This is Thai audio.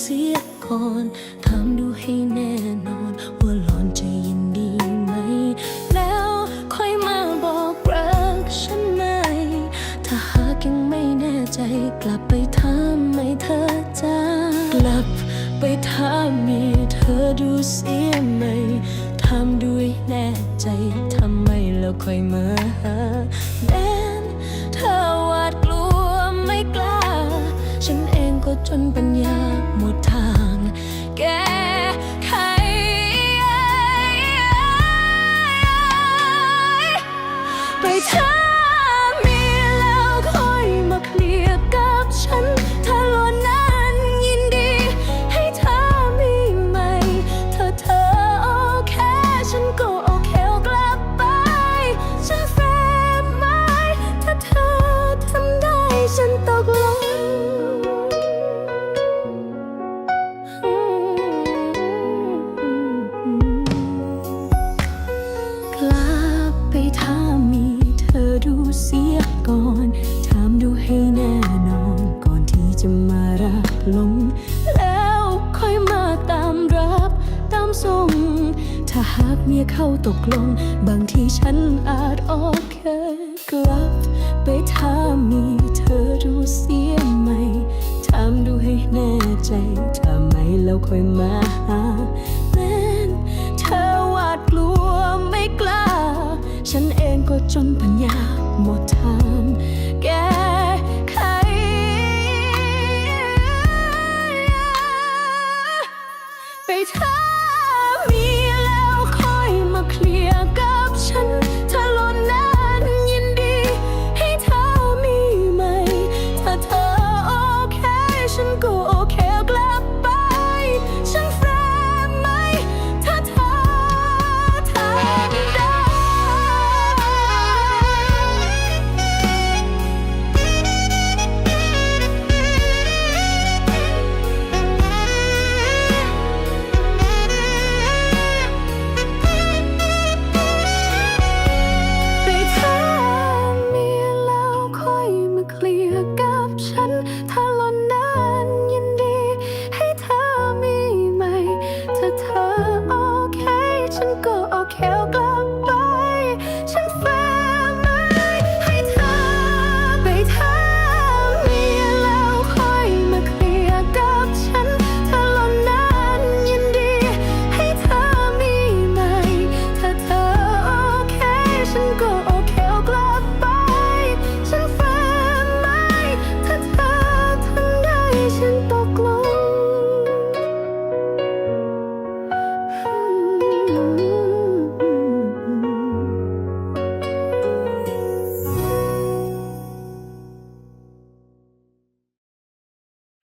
เสียก่อนถามดูให้แน่นอน ว่าหลอนจะยินดีไหม แล้วค่อยมาบอกรักฉันไหม ถ้าหากยังไม่แน่ใจ กลับไปถามไม่เธอจ้ากลับไปถามมีเธอดูเสียไหมถามด้วยแน่ใจทำไมแล้วค่อยมาหาแม้นเธอ ลับไปถามมีเธอดูเสียก่อนถามดูให้แน่นอนก่อนที่จะมารับลง แล้วค่อยมาตามรับตามส่ง ถ้าหากเมียเข้าตกลง บางทีฉันอาจโอเคกลับ ไปถามมีเธอดูเสียไหมถามดูให้แน่ใจถ้าไม่แล้วค่อยมา แก้ไข ไปเธอ กับฉัน ถ้าหล่นนานยินดี ให้เธอมีใหม่ ถ้าเธอโอเค ฉันก็โอเคกล